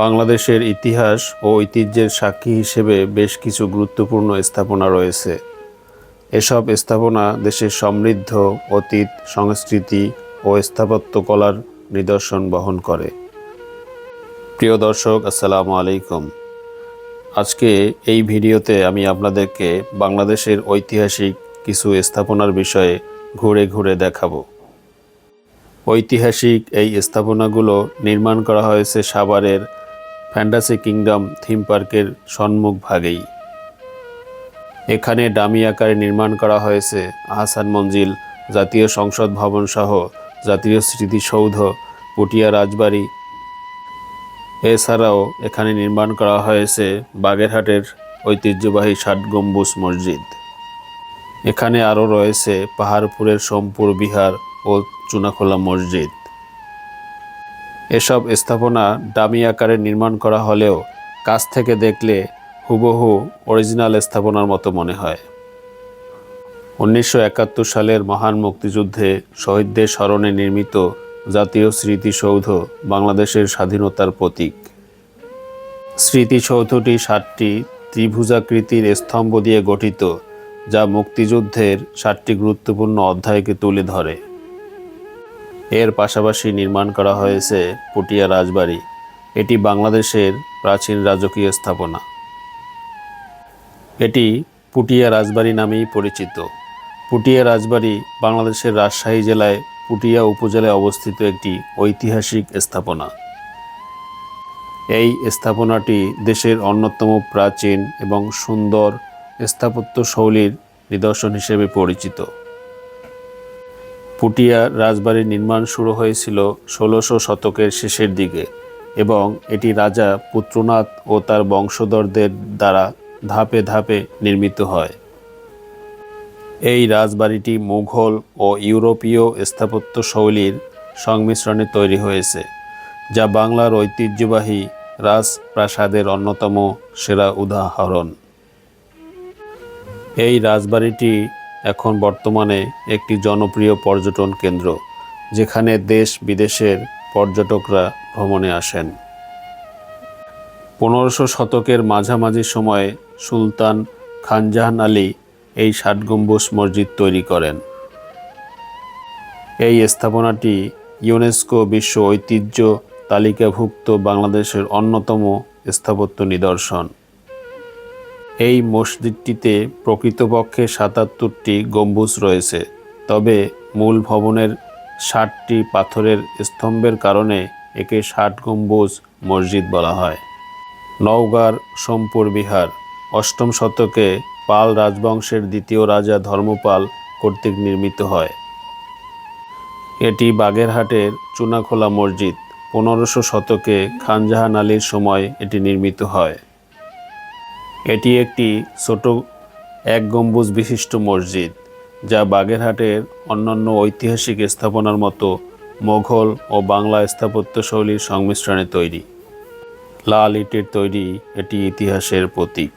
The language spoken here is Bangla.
বাংলাদেশের ইতিহাস ও ঐতিহ্যের সাক্ষী হিসেবে বেশ কিছু গুরুত্বপূর্ণ স্থাপনা রয়েছে। এসব স্থাপনা দেশের সমৃদ্ধ, অতীত, সংস্কৃতি ও স্থাপত্য কলার নিদর্শন বহন করে। প্রিয় দর্শক, আসসালামু আলাইকুম। আজকে এই ভিডিওতে আমি আপনাদেরকে বাংলাদেশের ঐতিহাসিক কিছু স্থাপনার বিষয়ে ঘুরে ঘুরে দেখাবো। ঐতিহাসিক এই স্থাপনাগুলো নির্মাণ করা হয়েছে সাভারের ফ্যান্টাসি কিংডম থিম পার্কের সম্মুখ ভাগেই। এখানে ডামি আকারে নির্মাণ করা হয়েছে আহসান মঞ্জিল, জাতীয় সংসদ ভবন সহ জাতীয় স্মৃতিসৌধ, পুটিয়া রাজবাড়ি। এছাড়াও এখানে নির্মাণ করা হয়েছে বাগেরহাটের ঐতিহ্যবাহী ষাট গম্বুজ মসজিদ। এখানে আরও রয়েছে পাহাড়পুরের সোমপুর, বিহার ও চুনাখোলা মসজিদ। এসব স্থাপনা ডামি আকারে নির্মাণ করা হলেও কাছ থেকে দেখলে হুবহু অরিজিনাল স্থাপনার মতো মনে হয়। উনিশশো একাত্তর সালের মহান মুক্তিযুদ্ধে শহীদদের স্মরণে নির্মিত জাতীয় স্মৃতিসৌধ বাংলাদেশের স্বাধীনতার প্রতীক। স্মৃতিসৌধটি সাতটি ত্রিভুজাকৃতির স্তম্ভ দিয়ে গঠিত, যা মুক্তিযুদ্ধের সাতটি গুরুত্বপূর্ণ অধ্যায়কে তুলে ধরে। এর পাশাপাশি নির্মাণ করা হয়েছে পুটিয়া রাজবাড়ি। এটি বাংলাদেশের প্রাচীন রাজকীয় স্থাপনা। এটি পুটিয়া রাজবাড়ি নামেই পরিচিত। পুটিয়া রাজবাড়ি বাংলাদেশের রাজশাহী জেলায় পুটিয়া উপজেলায় অবস্থিত একটি ঐতিহাসিক স্থাপনা। এই স্থাপনাটি দেশের অন্যতম প্রাচীন এবং সুন্দর স্থাপত্য শৈলীর নিদর্শন হিসেবে পরিচিত। পুটিয়া রাজবাড়ির নির্মাণ শুরু হয়েছিল ষোলোশো শতকের শেষের দিকে এবং এটি রাজা পুত্রনাথ ও তার বংশধরদের দ্বারা ধাপে ধাপে নির্মিত হয়। এই রাজবাড়িটি মুঘল ও ইউরোপীয় স্থাপত্য শৈলীর সংমিশ্রণে তৈরি হয়েছে, যা বাংলার ঐতিহ্যবাহী রাজপ্রাসাদের অন্যতম সেরা উদাহরণ। এই রাজবাড়িটি এখন বর্তমানে একটি জনপ্রিয় পর্যটন কেন্দ্র, যেখানে দেশ বিদেশের পর্যটকরা ভ্রমণে আসেন। পনেরোশো শতকের মাঝামাঝি সময়ে সুলতান খানজাহান আলী এই ষাট গম্বুজ মসজিদ তৈরি করেন। এই স্থাপনাটি ইউনেস্কো বিশ্ব ঐতিহ্য তালিকাভুক্ত বাংলাদেশের অন্যতম স্থাপত্য নিদর্শন। এই মসজিদটিতে প্রকৃতপক্ষে সাতাত্তরটি গম্বুজ রয়েছে। তবে মূল ভবনের ষাটটি পাথরের স্তম্ভের কারণে একে ষাট গম্বুজ মসজিদ বলা হয়। নওগাঁর সোমপুর বিহার অষ্টম শতকে পাল রাজবংশের দ্বিতীয় রাজা ধর্মপাল কর্তৃক নির্মিত হয়। এটি বাগেরহাটের চুনাখোলা মসজিদ। পনেরোশো শতকে খানজাহান আলীর সময় এটি নির্মিত হয়। এটি একটি ছোট এক গম্বুজ বিশিষ্ট মসজিদ, যা বাগেরহাটের অন্যান্য ঐতিহাসিক স্থাপনার মতো মোঘল ও বাংলা স্থাপত্যশৈলীর সংমিশ্রণে তৈরি। লাল ইটের তৈরি এটি ইতিহাসের প্রতীক।